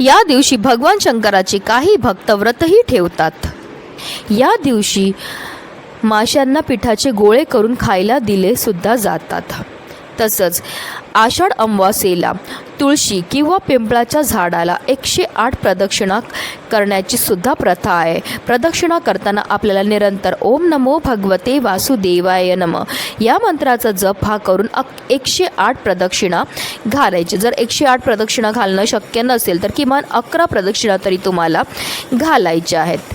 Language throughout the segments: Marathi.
या दिवशी भगवान शंकराचे काही भक्त व्रतही ठेवतात. या दिवशी माशांना पिठाचे गोळे करून खायला दिले सुद्धा जातात. तसंच आषाढ अमावास्येला तुळशी किंवा पिंपळाच्या झाडाला एकशे आठ प्रदक्षिणा करण्याची सुद्धा प्रथा आहे. प्रदक्षिणा करताना आपल्याला निरंतर ओम नमो भगवते वासुदेवाय नम. या मंत्राचा जप हा करून एकशे आठ प्रदक्षिणा घालायची. जर एकशे आठ प्रदक्षिणा घालणं शक्य नसेल तर किमान अकरा प्रदक्षिणा तरी तुम्हाला घालायच्या आहेत.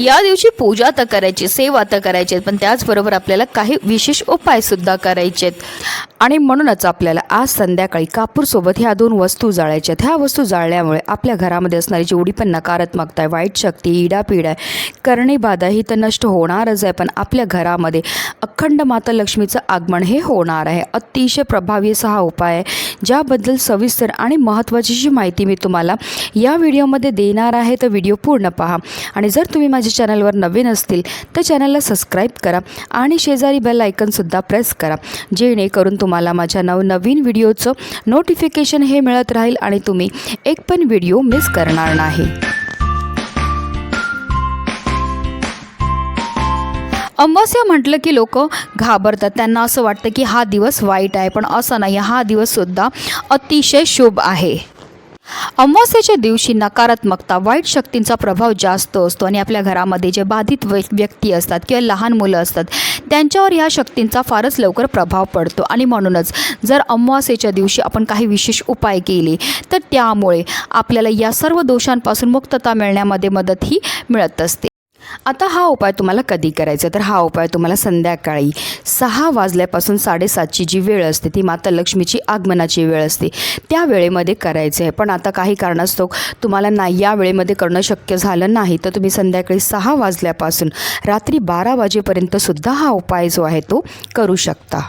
या दिवशी पूजा तर करायची सेवा तर करायची पण त्याचबरोबर आपल्याला काही विशेष उपायसुद्धा करायचे आहेत आणि म्हणूनच आपल्याला आज संध्याकाळी कापूरसोबत ह्या दोन वस्तू जाळायच्या ह्या वस्तू जाळल्यामुळे आपल्या घरामध्ये असणारी जेवढी पण नकारात्मकता आहे वाईट शक्ती इडापीड आहे कर्णीबाधा ही तर नष्ट होणारच आहे. पण आपल्या घरामध्ये अखंड माता लक्ष्मीचं आगमन हे होणार आहे. अतिशय प्रभावी असा हा उपाय आहे. ज्याबद्दल सविस्तर आणि महत्त्वाची जी माहिती मी तुम्हाला या व्हिडिओमध्ये देणार आहे तर व्हिडिओ पूर्ण पहा. आणि जर तुम्ही माझ्या चॅनलवर नवीन असतील तर चॅनलला सबस्क्राईब करा आणि शेजारी बेल आयकनसुद्धा प्रेस करा. जेणेकरून तुम्हाला माझ्या नवनवीन व्हिडिओचं नोटिफिकेशन हे मिळत राहील आणि तुम्ही एक पण व्हिडिओ मिस करणार नाही. अमावस्या म्हटलं की लोक घाबरतात. त्यांना असं वाटतं की हा दिवस वाईट आहे पण असं नाही. हा दिवससुद्धा अतिशय शुभ आहे. अमावस्येच्या दिवशी नकारात्मकता वाईट शक्तींचा प्रभाव जास्त असतो आणि आपल्या घरामध्ये जे बाधित व्य व्यक्ती असतात किंवा लहान मुलं असतात त्यांच्यावर ह्या शक्तींचा फारच लवकर प्रभाव पडतो. आणि म्हणूनच जर अमावस्येच्या दिवशी आपण काही विशेष उपाय केले तर त्यामुळे आपल्याला या सर्व दोषांपासून मुक्तता मिळण्यामध्ये मदतही मिळत असते. आता हा उपाय तुम्हाला कधी करायचा? तर हा उपाय तुम्हाला संध्याकाळी सहा वाजल्यापासून साडेसातची जी वेळ असते ती माता लक्ष्मीची आगमनाची वेळ असते. त्या वेळेमध्ये करायचे आहे पण आता काही कारणास्तव तुम्हाला नाही या वेळेमध्ये करणं शक्य झालं नाही. तर तुम्ही संध्याकाळी सहा वाजल्यापासून रात्री बारा वाजेपर्यंत सुद्धा हा उपाय जो आहे तो करू शकता.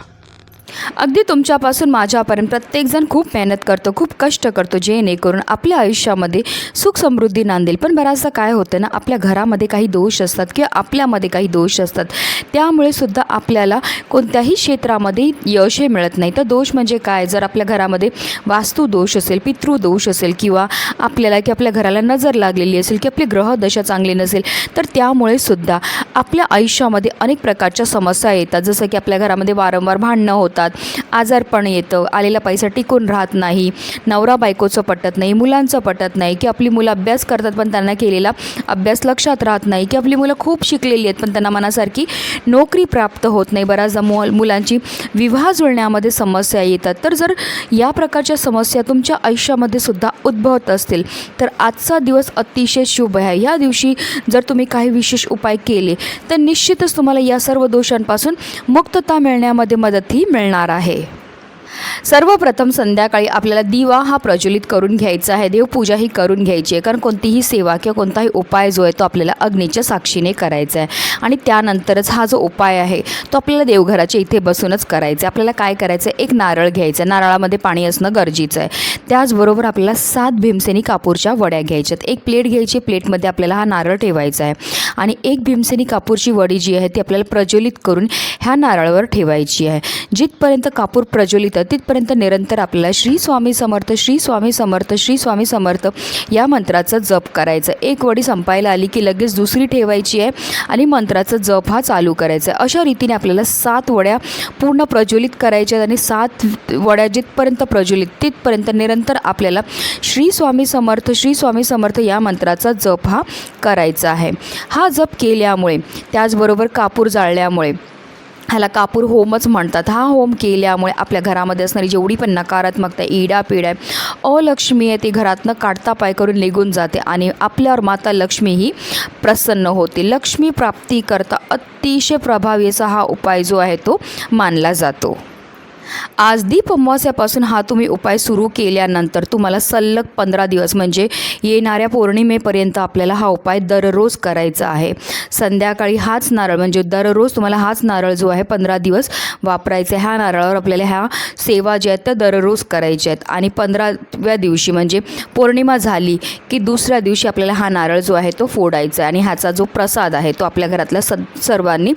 अगदी तुमच्यापासून माझ्यापर्यंत प्रत्येकजण खूप मेहनत करतो खूप कष्ट करतो जेणेकरून आपल्या आयुष्यामध्ये सुख समृद्धी नांदेल. पण बऱ्याचदा काय होतं ना आपल्या घरामध्ये काही दोष असतात किंवा आपल्यामध्ये काही दोष असतात. त्यामुळे सुद्धा आपल्याला कोणत्याही क्षेत्रामध्ये यश हे मिळत नाही. तर दोष म्हणजे काय? जर आपल्या घरामध्ये वास्तू दोष असेल पितृदोष असेल किंवा आपल्याला की आपल्या घराला नजर लागलेली असेल की आपली ग्रहदशा चांगली नसेल तर त्यामुळे सुद्धा आपल्या आयुष्यामध्ये अनेक प्रकारच्या समस्या येतात. जसं की आपल्या घरामध्ये वारंवार भांडणं होतात आजारपण येतं. आलेला पैसा टिकून राहत नाही. नवरा बायकोचं पटत नाही. मुलांचं पटत नाही की आपली मुलं अभ्यास करतात पण त्यांना केलेला अभ्यास लक्षात राहत नाही की आपली मुलं खूप शिकलेली आहेत पण त्यांना मनासारखी नोकरी प्राप्त होत नाही. बऱ्याचदा मु मुलांची विवाह जुळण्यामध्ये समस्या येतात. तर जर या प्रकारच्या समस्या तुमच्या आयुष्यामध्ये सुद्धा उद्भवत असतील तर आजचा दिवस अतिशय शुभ आहे. या दिवशी जर तुम्ही काही विशेष उपाय केले तर निश्चितच तुम्हाला या सर्व दोषांपासून मुक्तता मिळण्यामध्ये मदतही मिळणार. आहे. सर्वप्रथम संध्याकाळी आपल्याला दिवा हा प्रज्वलित करून घ्यायचा आहे. देवपूजा ही करून घ्यायची आहे. कारण कोणतीही सेवा किंवा कोणताही उपाय जो आहे तो आपल्याला अग्नीच्या साक्षीने करायचा आहे. आणि त्यानंतरच हा जो उपाय आहे तो आपल्याला देवघराच्या इथे बसूनच करायचा आहे. आपल्याला काय करायचं आहे? एक नारळ घ्यायचं आहे. नारळामध्ये पाणी असणं गरजेचं आहे. त्याचबरोबर आपल्याला सात भीमसेनी कापूरच्या वड्या घ्यायच्यात एक प्लेट घ्यायची प्लेटमध्ये आपल्याला हा नारळ ठेवायचा आहे. आणि एक भीमसेनी कापूरची वडी जी आहे ती आपल्याला प्रज्वलित करून ह्या नारळावर ठेवायची आहे. जिथपर्यंत कापूर प्रज्वलित तिथपर्यंत निरंतर आपल्याला श्री स्वामी समर्थ श्री स्वामी समर्थ श्री स्वामी समर्थ या मंत्राचा जप करायचं. एक वडी संपायला आली की लगेच दुसरी ठेवायची आहे आणि मंत्राचा जप हा चालू करायचा आहे. अशा रीतीने आपल्याला सात वड्या पूर्ण प्रज्वलित करायच्या आणि सात वड्या जिथपर्यंत प्रज्वलित तिथपर्यंत निरंतर आपल्याला श्री स्वामी समर्थ श्री स्वामी समर्थ या मंत्राचा जप हा करायचा आहे. हा जप केल्यामुळे त्याचबरोबर कापूर जाळल्यामुळे ह्याला कापूर होमच म्हणतात. हा होम केल्यामुळे आपल्या घरामध्ये असणारी जेवढी पण नकारात्मकता इडा पिढ आहे अलक्ष्मी आहे ती घरातनं काढता पाय करून निघून जाते आणि आपल्यावर माता लक्ष्मी ही प्रसन्न होते. लक्ष्मी प्राप्ती करता अतिशय प्रभावी असा हा उपाय जो आहे तो मानला जातो. आज दीप अमावस्यापासून हा तुम्ही उपाय सुरू केल्यानंतर तुम्हाला सलग पंधरा दिवस म्हणजे येणाऱ्या पौर्णिमेपर्यंत आपल्याला हा उपाय दररोज करायचा आहे. संध्याकाळी हाच नारळ म्हणजे दररोज तुम्हाला हाच नारळ जो आहे पंधरा दिवस वापरायचा आहे. ह्या नारळावर आपल्याला ह्या सेवा ज्या आहेत त्या दररोज करायच्या आहेत. आणि पंधराव्या दिवशी म्हणजे पौर्णिमा झाली की दुसऱ्या दिवशी आपल्याला हा नारळ जो आहे तो फोडायचा आहे. आणि ह्याचा जो प्रसाद आहे तो आपल्या घरातल्या स सर्वांनी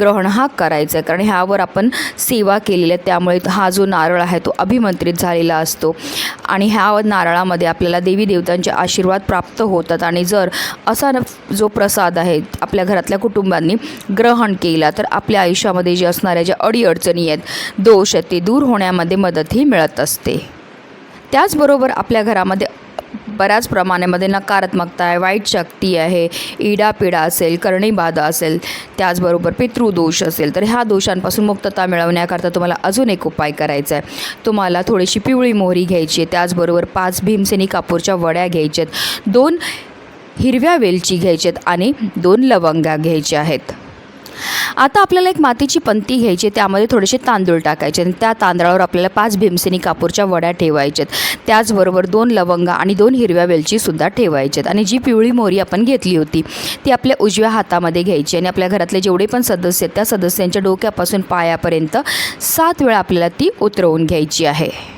ग्रहण हा करायचा आहे. कारण ह्यावर आपण सेवा केलेली आहे. त्यामुळे हा जो नारळ आहे तो अभिमंत्रित झालेला असतो. आणि ह्या नारळामध्ये आपल्याला देवी देवतांचे आशीर्वाद प्राप्त होतात. आणि जर असा जो प्रसाद आहे आपल्या घरातल्या कुटुंबांनी ग्रहण केला तर आपल्या आयुष्यामध्ये जे असणाऱ्या ज्या अडीअडचणी आहेत दोष आहेत ते दूर होण्यामध्ये मदतही मिळत असते. त्याचबरोबर आपल्या घरामध्ये बऱ्याच प्रमाणामध्ये नकारात्मकता आहे. वाईट शक्ती आहे. इडापिडा असेल करणीबाधा असेल त्याचबरोबर पितृदोष असेल तर ह्या दोषांपासून मुक्तता मिळवण्याकरता तुम्हाला अजून एक उपाय करायचा आहे. तुम्हाला थोडीशी पिवळी मोहरी घ्यायची आहे त्याचबरोबर पाच भीमसेनी कापूरच्या वड्या घ्यायच्या आहेत दोन हिरव्या वेलची घ्यायच्यात आणि दोन लवंगा घ्यायच्या आहेत. आता आपल्याला एक मातीची पंती घ्यायची आहे, त्यामध्ये थोडेसे तांदूळ टाकायचे आणि त्या तांदळावर आपल्याला पाच भीमसेनी कापूरच्या वड्या ठेवायच्यात त्याचबरोबर दोन लवंगा आणि दोन हिरव्या वेलचीसुद्धा ठेवायच्यात आणि जी पिवळी मोहरी आपण घेतली होती ती आपल्या उजव्या हातामध्ये घ्यायची आणि आपल्या घरातले जेवढे पण सदस्य आहेत त्या सदस्यांच्या डोक्यापासून पायापर्यंत सात वेळा आपल्याला ती उतरवून घ्यायची आहे.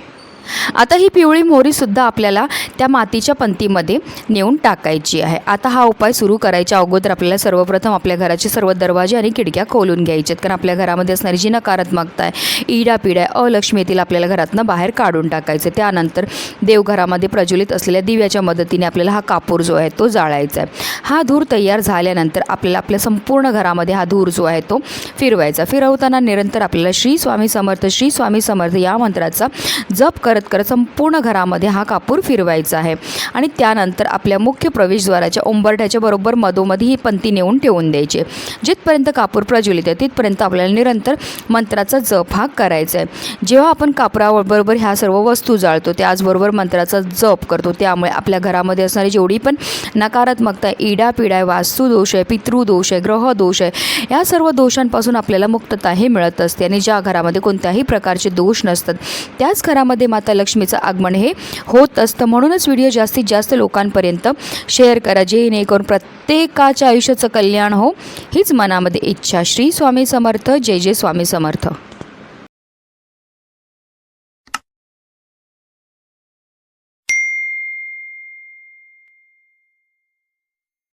आता ही पिवळी मोहरीसुद्धा आपल्याला त्या मातीच्या पंतीमध्ये नेऊन टाकायची आहे. आता हा उपाय सुरू करायच्या अगोदर आपल्याला सर्वप्रथम आपल्या घराचे सर्व दरवाजे आणि खिडक्या खोलून घ्यायचे आहेत. कारण आपल्या घरामध्ये असणारी जी नकारात्मकता आहे इडा आहे अलक्ष्मी येथील आपल्याला घरातनं बाहेर काढून टाकायचं त्यानंतर देवघरामध्ये प्रज्वलित असलेल्या दिव्याच्या मदतीने आपल्याला हा कापूर जो आहे तो जाळायचा आहे. हा धूर तयार झाल्यानंतर आपल्याला आपल्या संपूर्ण घरामध्ये हा धूर जो आहे तो फिरवायचा फिरवताना निरंतर आपल्याला श्री स्वामी समर्थ श्री स्वामी समर्थ या मंत्राचा जप करत करत संपूर्ण घरामध्ये हा कापूर फिरवायचा आहे. आणि त्यानंतर आपल्या मुख्य प्रवेशद्वाराच्या उंबरठ्याच्या बरोबर मधोमध ही पंथी नेऊन ठेवून द्यायची. जिथपर्यंत कापूर प्रज्वलित आहे तिथपर्यंत आपल्याला निरंतर मंत्राचा जप हा करायचा आहे. जेव्हा आपण कापराबरोबर ह्या सर्व वस्तू जाळतो त्याचबरोबर मंत्राचा जप करतो त्यामुळे आपल्या घरामध्ये असणारी जेवढी पण नकारात्मकता इडापिडा इडा आहे वास्तुदोष आहे पितृदोष आहे ग्रहदोष आहे या सर्व दोषांपासून आपल्याला मुक्तता हे मिळत असते. आणि ज्या घरामध्ये कोणत्याही प्रकारचे दोष नसतात त्याच घरामध्ये माता लक्ष्मीचं आगमन हे होत असतं. म्हणूनच व्हिडिओ जास्तीत जास्त लोकांपर्यंत शेअर करा. जेणेकरून प्रत्येकाच्या आयुष्याचं कल्याण हो. हीच मनामध्ये इच्छा. श्री स्वामी समर्थ. जय जय स्वामी समर्थ.